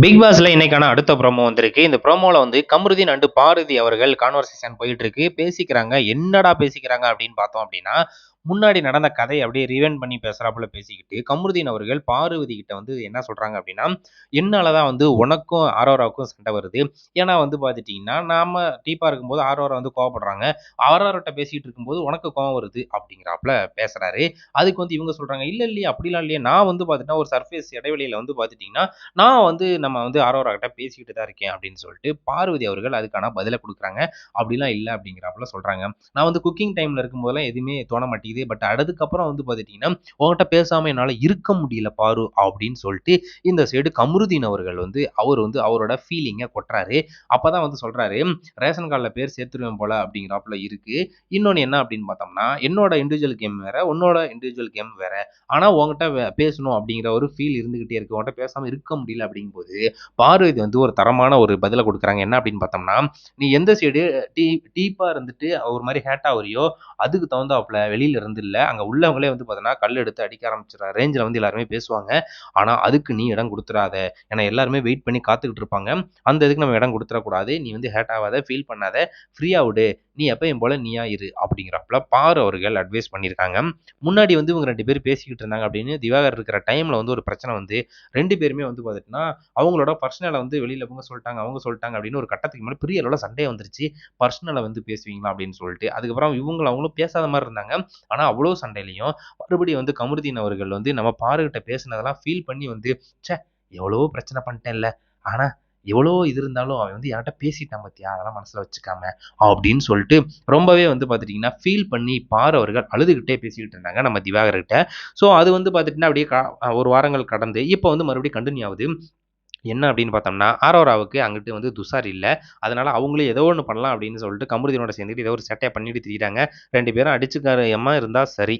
Big பாஸ்ல இன்னைக்கான அடுத்த ப்ரோமோ வந்திருக்கு. இந்த ப்ரோமோல வந்து கமருதீன் அண்டு பாரதி அவர்கள் கான்வர்சேஷன் போயிட்டு இருக்கு. பேசிக்கிறாங்க. என்னடா பேசிக்கிறாங்க அப்படின்னு பார்த்தோம் அப்படின்னா, முன்னாடி நடந்த கதையை அப்படியே ரிவைண்ட் பண்ணி பேசுகிறாப்புல பேசிக்கிட்டு, கமருதீன் அவர்கள் பார்வதி கிட்ட வந்து என்ன சொல்கிறாங்க அப்படின்னா, என்னால் தான் வந்து உனக்கும் ஆரோராவுக்கும் சண்டை வருது. ஏன்னா வந்து பார்த்துட்டிங்கன்னா நாம் டீப்பாக இருக்கும்போது ஆரோரா வந்து கோவப்படுறாங்க. ஆரோரோட்ட பேசிகிட்டு இருக்கும்போது உனக்கு கோவம் வருது." அப்படிங்கிறாப்புல பேசுகிறாரு அதுக்கு வந்து இவங்க சொல்கிறாங்க இல்லை இல்லையே அப்படிலாம் இல்லையே. நான் வந்து பார்த்தீங்கன்னா ஒரு சர்ஃபேஸ் இடைவெளியில் வந்து பார்த்துட்டிங்கன்னா நான் வந்து நம்ம வந்து ஆரோரா கிட்ட பேசிக்கிட்டு தான் இருக்கேன்." அப்படின்னு சொல்லிட்டு பார்வதி அவர்கள் அதுக்கான பதிலை கொடுக்குறாங்க "அப்படிலாம் இல்லை அப்படிங்கிறாப்புல சொல்கிறாங்க "நான் வந்து குக்கிங் டைமில் இருக்கும்போதெல்லாம் எதுவுமே தோண மாட்டேங்குது. பட் அதுக்கப்புறம் வந்து பார்த்துட்டிங்கன்னா உன்கிட்ட பேசாமல் என்னால் இருக்க முடியல பாரு." அப்படின்னு சொல்லிட்டு இந்த சைடு கமருதீன் அவர்கள் வந்து அவர் வந்து அவரோட ஃபீலிங்கை கொட்டுறாரு. அப்போ தான் வந்து சொல்கிறாரு "ரேஷன் கார்டில் பேர் சேர்த்துருவேன் போல." அப்படிங்கிறாப்புல இருக்குது இன்னொன்று என்ன அப்படின்னு பார்த்தோம்னா, "என்னோட இண்டிவிஜுவல் கேம் வேற, உன்னோட இண்டிவிஜுவல் கேம் வேற. ஆனால் உன்கிட்ட பேசணும் அப்படிங்கிற ஒரு ஃபீல் இருந்துகிட்டே இருக்கு. உன்கிட்ட பேசாமல் இருக்க முடியல." அப்படிங்கும்போது பார்வதி வந்து ஒரு தரமான ஒரு பதிலை கொடுக்குறாங்க என்ன அப்படின்னு பார்த்தோம்னா, "நீ எந்த சைடு டீ டீப்பாக இருந்துட்டு ஒரு மாதிரி ஹேட்டாக ஆவுறியோ, அதுக்கு தகுந்தாப்புல வெளியில் இருந்து இல்லை அங்கே உள்ளவங்களே வந்து பார்த்தீங்கன்னா, கல் எடுத்து அடிக்க ஆரம்பிச்சிடற ரேஞ்சில் வந்து எல்லாருமே பேசுவாங்க. ஆனால் அதுக்கு நீ இடம் கொடுத்துடாத ஏன்னா எல்லாருமே வெயிட் பண்ணி காத்துக்கிட்டு இருப்பாங்க. அந்த இதுக்கு நம்ம இடம் கொடுத்துடக்கூடாது நீ வந்து ஹேட் ஆகாத ஃபீல் பண்ணாத, ஃப்ரீயாக விடு. நீ எப்பயும் போல நீயா இரு." அப்படிங்கிறப்பல பாரு அவர்கள் அட்வைஸ் பண்ணியிருக்காங்க. முன்னாடி வந்து இவங்க ரெண்டு பேர் பேசிக்கிட்டு இருந்தாங்க அப்படின்னு திவாகர் இருக்கிற டைமில் வந்து ஒரு பிரச்சனை வந்து ரெண்டு பேருமே வந்து பார்த்துட்டுனா அவங்களோட பர்சனலை வந்து வெளியில் இவங்க சொல்லிட்டாங்க, அவங்க சொல்லிட்டாங்க அப்படின்னு ஒரு கட்டத்துக்கு மேலே பெரிய அளவில் சண்டையே வந்துருச்சு. பர்சனலை வந்து பேசுவீங்களா அப்படின்னு சொல்லிட்டு. அதுக்கப்புறம் இவங்களும் அவங்களும் பேசாத மாதிரி இருந்தாங்க. ஆனா அவ்வளோ சண்டையிலையும் மறுபடியும் வந்து கமருதீன் அவர்கள் வந்து நம்ம பாருகிட்ட பேசினதெல்லாம் ஃபீல் பண்ணி வந்து, சே எவ்வளவோ பிரச்சனை பண்ணிட்டேன்ல. ஆனா எவ்வளோ இது இருந்தாலும் அவன் வந்து யார்கிட்ட பேசிட்டான் பார்த்தியா? அதெல்லாம் மனசில் வச்சுக்காம." அப்படின்னு சொல்லிட்டு ரொம்பவே வந்து பார்த்துட்டிங்கன்னா ஃபீல் பண்ணி பாரு அவர்கள் அழுதுகிட்டே பேசிக்கிட்டு இருந்தாங்க நம்ம திவாகர்கிட்ட. ஸோ அது வந்து பார்த்துட்டிங்கன்னா அப்படியே க ஒரு வாரங்கள் கடந்து இப்போ வந்து மறுபடியும் கண்டினியூ ஆகுது என்ன அப்படின்னு பார்த்தோம்னா, ஆரோராவுக்கு அங்கிட்டு வந்து துஷார் இல்லை அதனால அவங்களும் ஏதோ ஒன்று பண்ணலாம் அப்படின்னு சொல்லிட்டு கமருதீனோட சேர்ந்துட்டு ஏதோ ஒரு சேட்டையை பண்ணிட்டு திரியிறாங்க. ரெண்டு பேரும் அடிச்சுக்காரர் எம்மா இருந்தால் சரி.